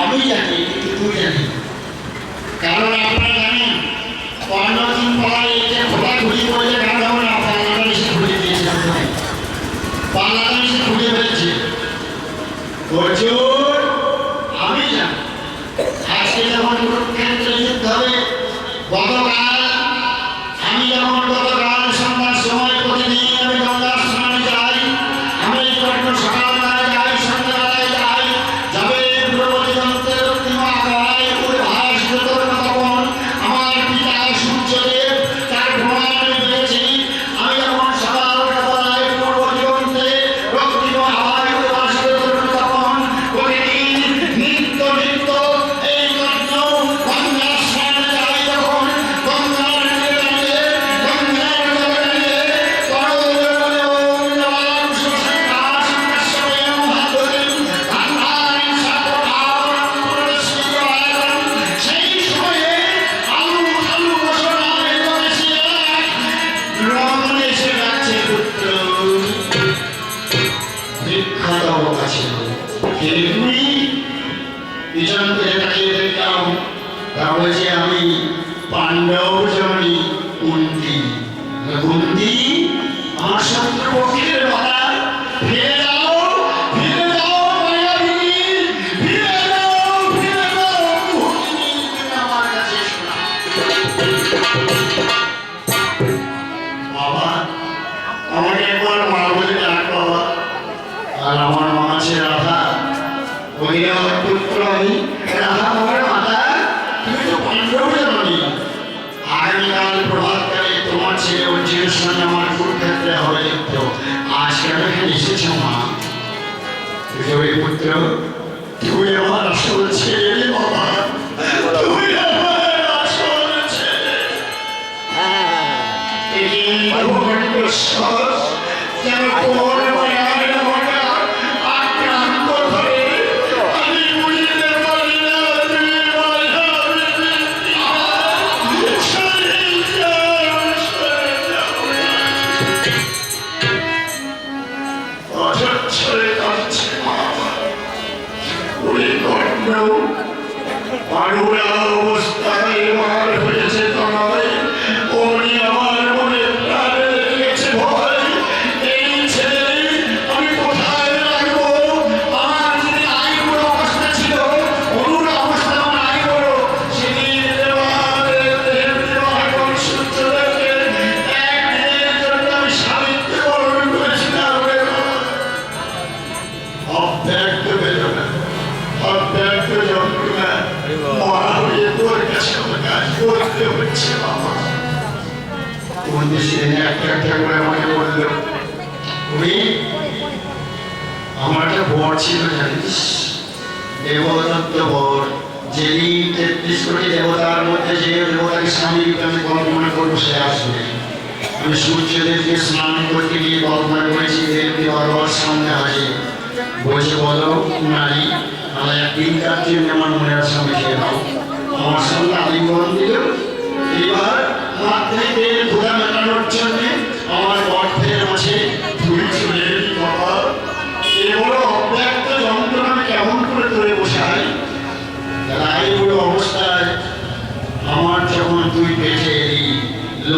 আমি জানি, কিন্তু তুই জানি। কারণ আপনারা জানেন, পনেরো দিন পরে একে ঘুরি করলে ঘুরে দিয়েছে বাংলাদেশে ঘুরে আমি জানি। আজকে যখন হবে, গতকাল আমি যখন গতকাল বিখ্যাত অবকা ছিল কেমনি পিছন থেকে তাকিয়ে দেখলাম তা বলছে আমি ওই পুত্র তুই আমার আসল ছেলে বাবা তুই আমার আসল ছেলে এই যেন কোন মায়ার Would it not know? I will always find my home. করব আসবে আমি সূর্যদেবকে স্নান করতে গিয়ে কল্পনা করেছি দেবকে বারবার সামনে হাজির বলছে, বলো, নারী, আমার একদিন কার জন্য আমার মনের আশা মিটিয়ে দাও আমার সঙ্গে আলিঙ্গন দিল। এবার মাত্রিকে ক্ষুধা মেটানোর জন্য আমার অর্থের মাঝে তুই চলে বাবা এগুলো অব্যক্ত যন্ত্রণা আমি কেমন করে ধরে বসাই? রায় বড় অবস্থায় আমার যখন তুই পেটে এলি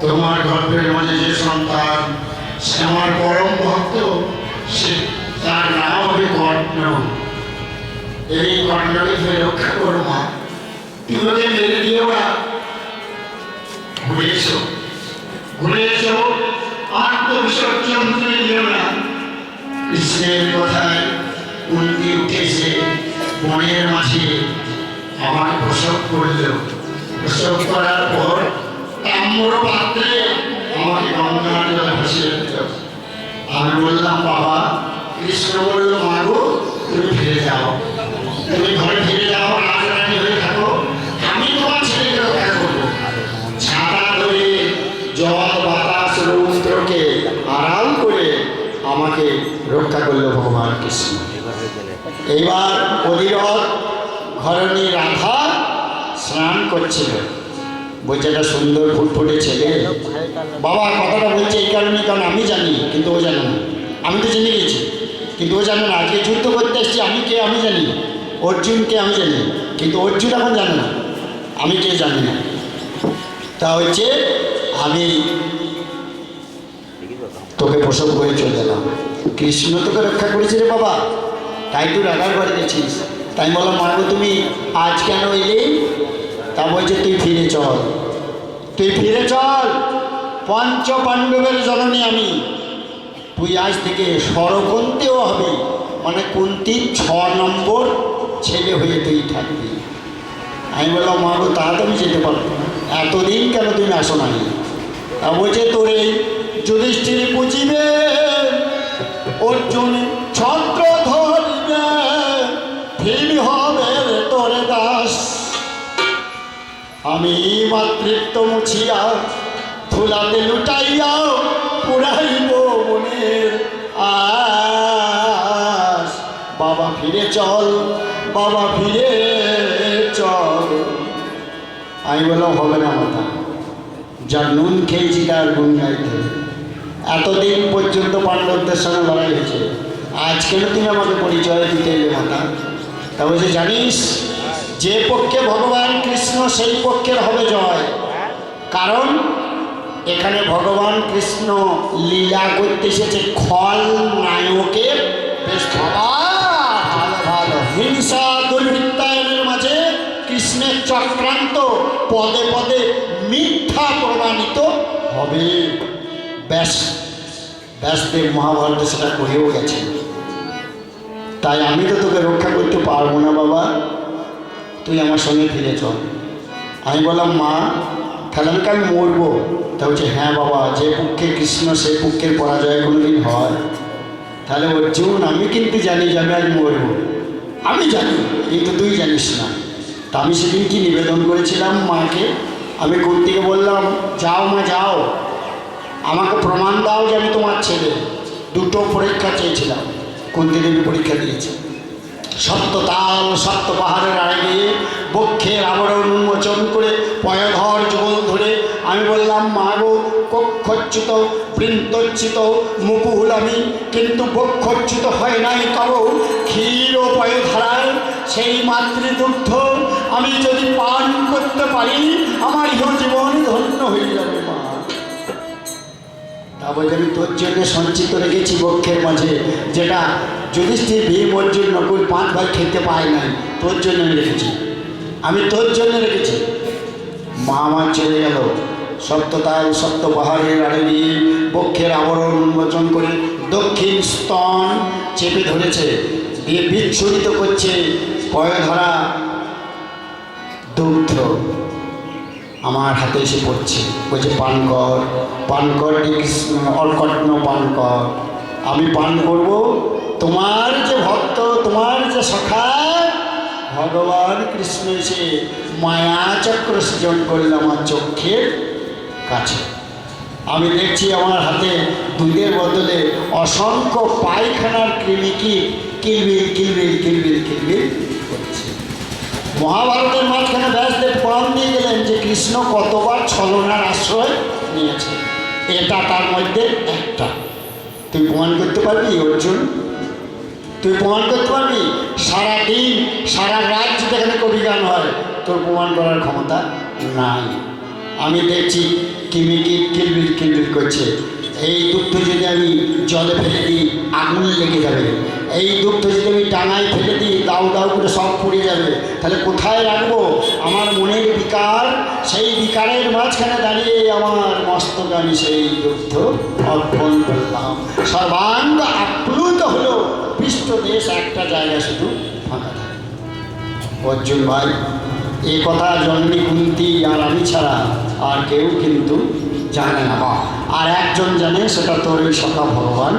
তোমার গর্ভের মাঝে যে সন্তান, সে আমার পরম ভক্ত, সে তার নাম হবে কর্ণ। এই কর্ণকে রক্ষা করো, মা। ওকে মেরে দিও না ঘুরে এসো ঘুরে এসো আত্মবিসর্জন তুমি দিও না আমার করার পর তাম্র পাত্রে আমাকে গঙ্গার জলে ভাসিয়ে আমি বললাম বাবা কৃষ্ণ বলল মাগো তুমি ফিরে যাও তুমি ঘরে ফিরে যাও রাজরানী হয়ে রক্ষা করল ভগবান কৃষ্ণ। এইবার অধিরথ ঘরণী রাধা স্নান করছিল। বলছে একটা সুন্দর ফুটফুটে ছেলে। বাবা, কথাটা বলছে এই কারণে, কারণ আমি জানি, কিন্তু ও জানে না। আমি তো জেনে গেছি, কিন্তু ও জানে না। আজকে যুদ্ধ করতে এসছি, আমি কে, আমি জানি। অর্জুনকে আমি জানি, কিন্তু অর্জুন এখন জানে না। আমি কে জানি না। তা হচ্ছে, আমি তোকে প্রসব করে চলে এলাম। কৃষ্ণ তোকে রক্ষা করেছে রে বাবা। তাই তুই রাগার বাড়ি গেছিস। তাই বললাম মারবো তুমি আজ কেন এলে? তা বলছে, তুই ফিরে চল। তুই ফিরে চল। পঞ্চ পাণ্ডবের জননী আমি। তুই আজ থেকে স্বরকুন্তেও হবে। মানে কুন্তির ছ নম্বর ছেলে হয়ে তুই থাকবি। আমি বললাম, মাগো, তা তো আমি যেতে পারব না। এতদিন কেন তুমি আসো না তা বলছে, তোর এই যুধিষ্ঠির পুজিবে অর্জুন ছত্র ধরবে ফির হবে তোর দাস। আমি মাতৃত্ব মুছিয়া ফুলাতে লুটাইয়া পুরাইব মনের আস বাবা ফিরে চল, বাবা ফিরে চল। আমি বললাম, হবে না মাথা। যা নুন খেয়েছি, তার গুণ গাইতে। এতদিন পর্যন্ত পাণ্ডবদের সঙ্গে লড়াই হয়েছে। আজ কেন তুমি আমাকে পরিচয় দিতে এলে মাতা? তা বলছে, জানিস, যে পক্ষে ভগবান কৃষ্ণ, সেই পক্ষের হবে জয়। কারণ এখানে ভগবান কৃষ্ণ লীলা করতে এসেছে খল নায়কের বেশ ভালো ভালো। হিংসা দুর্বৃত্তায়নের মাঝে কৃষ্ণের চক্রান্ত পদে পদে মিথ্যা প্রমাণিত হবে। ব্যাস ব্যাসদেব মহাভারতে সেটা করেও গেছে। তাই আমি তো তোকে রক্ষা করতে পারব না বাবা। তুই আমার সঙ্গে ফিরে চল। আমি বললাম, মা, তাহলে আমি কাল মরবো। তা বলছে হ্যাঁ বাবা, যে পক্ষে কৃষ্ণ সে পক্ষের পরাজয় কোনোদিন হয়। তাহলে অর্জুন আমি কিন্তু জানি যে আমি আজ মরবো। আমি জানি কিন্তু তুই জানিস না। তা আমি সেদিন কি নিবেদন করেছিলাম মাকে। আমি কুন্তিকে বললাম, যাও মা, যাও। আমাকে প্রমাণ দাও যে আমি তোমার ছেলে। দুটো পরীক্ষা চেয়েছিলাম কুন্তি দেবী পরীক্ষা দিয়েছে। সত্য তাল, সত্য পাহাড়ের আড়ে গিয়ে বক্ষের আবরণ উন্মোচন করে পয়ধর যুগল ধরে আমি বললাম মাগো কক্ষচ্যুত, বৃন্তচ্যুত, মুকুল আমি, কিন্তু বক্ষচ্যুত হয় নাই তব ক্ষীর ও পয়ধারায় সেই মাতৃদুগ্ধ আমি যদি পান করতে পারি, আমার ইহ জীবন ধন্য হয়ে যাবে তা আমি তোর জন্য সঞ্চিত রেখেছি বক্ষের মাঝে। যেটা যুধিষ্ঠির ভীম, অর্জুন, নকুল, পাঁচ ভাই খেতে পায় নাই, তোর জন্য রেখেছি। আমি তোর জন্য রেখেছি। মা আমার চলে গেল। সত্যতাল সত্য পাহাড়ের আড়ে নিয়ে বক্ষের আবরণ উন্মোচন করে দক্ষিণ স্তন চেপে ধরেছে। দিয়ে বিচ্ছুরিত করছে পয় ধরা দুগ্ধ। আমার হাতে এসে পড়ছে। বলছে, পান কর পান কর অলকট্ন পান কর। আমি পান করব, তোমার যে ভক্ত, তোমার যে সখা, ভগবান কৃষ্ণ এসে মায়া চক্র সৃজন করল আমার চক্ষের কাছে। আমি দেখছি আমার হাতে দুধের বদলে অসংখ্য পায়খানার কৃমিকি কিলবিল কিলবিল কিলবিল কিলবিল করছে। মহাভারতের মাঝখানে ব্যাসদেব প্রমাণ দিয়ে গেলেন। যে কৃষ্ণ কতবার ছলনার আশ্রয় নিয়েছে? এটা তার মধ্যে একটা। তুই প্রমাণ করতে পারবি, অর্জুন? তুই প্রমাণ করতে পারবি? সারা দিন সারা রাত যদি এখানে কবি গান হয়, তোর প্রমাণ করার ক্ষমতা নাই। আমি দেখছি কিমিকির কিলবিল কিলবিল করছে। এই দুগ্ধ যদি আমি জলে ফেলে দিই, আগুন লেগে যাবে। এই দুগ্ধ যদি আমি ডাঙায় ফেলে দিই, দাউ দাউ করে সব পুড়ে যাবে। তাহলে কোথায় রাখব? আমার মনের বিকার, সেই বিকারের মাঝখানে দাঁড়িয়ে আমার মস্তক আমি সেই দুগ্ধ অর্পণ করলাম। সর্বাঙ্গ আপ্লুত হলো পৃষ্ঠ দেশ, একটা জায়গা শুধু ফাঁকা থাকে। অর্জুন ভাই এই কথা জননী কুন্তি আর আমি ছাড়া আর কেউ কিন্তু জানে না। আর একজন জানে, সেটা তোর সখা ভগবান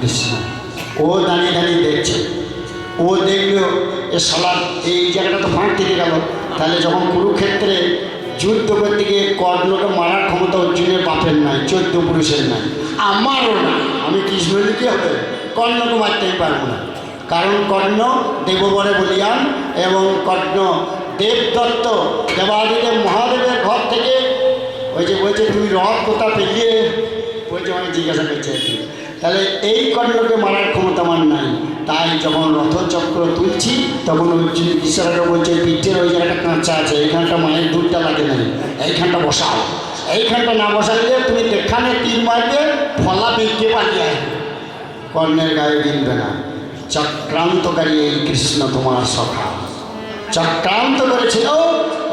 কৃষ্ণ। ও দাঁড়িয়ে দাঁড়িয়ে দেখছে। ও দেখল, এ সালাদ এই জায়গাটা তো ফাঁক থেকে গেল। তাহলে যখন কুরুক্ষেত্রে যুদ্ধ করতে গিয়ে কর্ণকে মারার ক্ষমতা অর্জুনের বাপের নাই, চোদ্দ পুরুষের নাই। আমারও না আমি কৃষ্ণ কি হবে? কর্ণকে মারতেই পারব না। কারণ কর্ণ দেববরে বলিয়ান এবং কর্ণ দেবদত্ত দেবাদিদেব মহাদেবের ঘর থেকে ওই যে বলছে তুই রথ কোথা পেলিয়ে বলছে আমি জিজ্ঞাসা করছি। তাহলে এই কর্ণকে মারার ক্ষমতা আমার নাই। তাই যখন রথচক্র তুলছি, তখন অর্জুন ঈশ্বরকে বলছে পিঠের ওই জায়গাটা কাঁচা আছে, এইখানটা মায়ের দুধটা লাগে নাই। এইখানটা বসাও। এইখানটা না বসালে তুমি দেখানে তিন মারবে, ফলা বেঁকে পালিয়ে কর্ণের গায়ে বিনবে না। চক্রান্তকারী এই কৃষ্ণ তোমার সখা। চক্রান্ত করেছিল,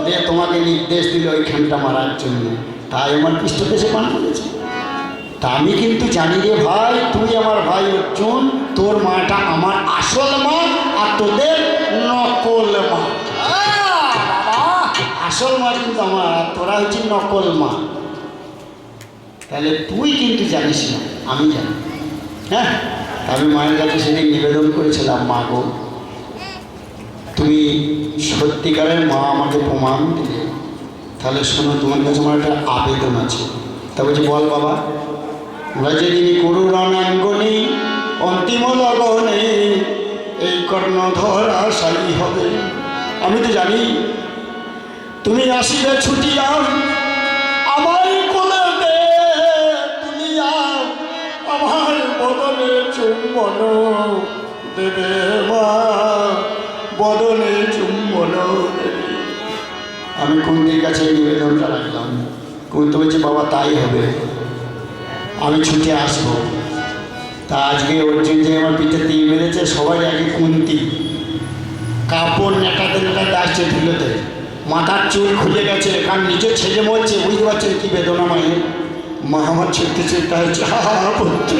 দিয়ে তোমাকে নির্দেশ দিল ওইখানটা মারার জন্য। তাই আমার পৃষ্ঠদেশে পান করেছে। তা আমি কিন্তু জানি রে ভাই তুই আমার ভাই অর্জুন তোর মাটা আমার আসল মা আর তোদের নকল মা। আসল মা কিন্তু আমার তোরা হচ্ছে নকল মা। তাহলে তুই কিন্তু জানিস না আমি জানি। হ্যাঁ আমি মায়ের কাছে সেদিন নিবেদন করেছিলাম মা গো তুমি সত্যিকারের মা আমাকে প্রমাণ দিলে। তাহলে শোনো তোমার কাছে আমার একটা আবেদন আছে। তা বলছি বল বাবা। যেদিন করু রণাঙ্গনে, অন্তিম লগনে এই কর্ণধর আশাই হবে। আমি তো জানি, তুমি আসিবে ছুটিয়া আমার কোলেতে তুলিয়া আমার বদনে চুম্বন দেবে মা, বদনে চুম্বন আমি কুন্দির কাছে নিবেদনটা রাখলাম কুন্তি বলছে, বাবা, তাই হবে। আমি ছুটে আসব। তা আজকে অর্জুন যে আমার পিঠে দিয়ে মেরেছে সবাই আগে কুন্তি। কাপড় নেটাতে নেটাতে আসছে ধুলোতে মাথার চুল খুলে গেছে কারণ নিজে ছেলে মরছে, বুঝতে পারছেন কি বেদনা মায়ের? মা আমার ছুটতে ছুটতে হচ্ছে হা হা পুত্র,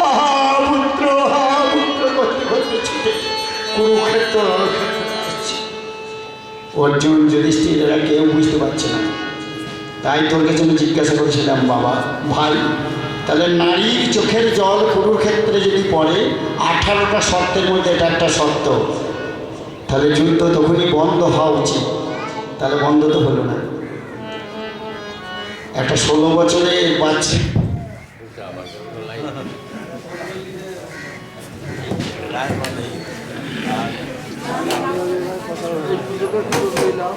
হা হা পুত্র হা পুত্র কুরুক্ষেত্র অর্জুন যুধিষ্ঠির এরা কেউ বুঝতে পারছে না। তাই তোর কাছে জিজ্ঞাসা করেছিলাম, বাবা, ভাই তাহলে নারীর চোখের জল কুরুর ক্ষেত্রে যদি পড়ে, আঠারোটা শর্তের মধ্যে এটা একটা শর্ত। তাহলে যুদ্ধ তখনই বন্ধ হওয়া উচিত। তাহলে বন্ধ তো হলো না। একটা ষোলো বছরে বাচ্চা পুজোটা পুরো লইলাম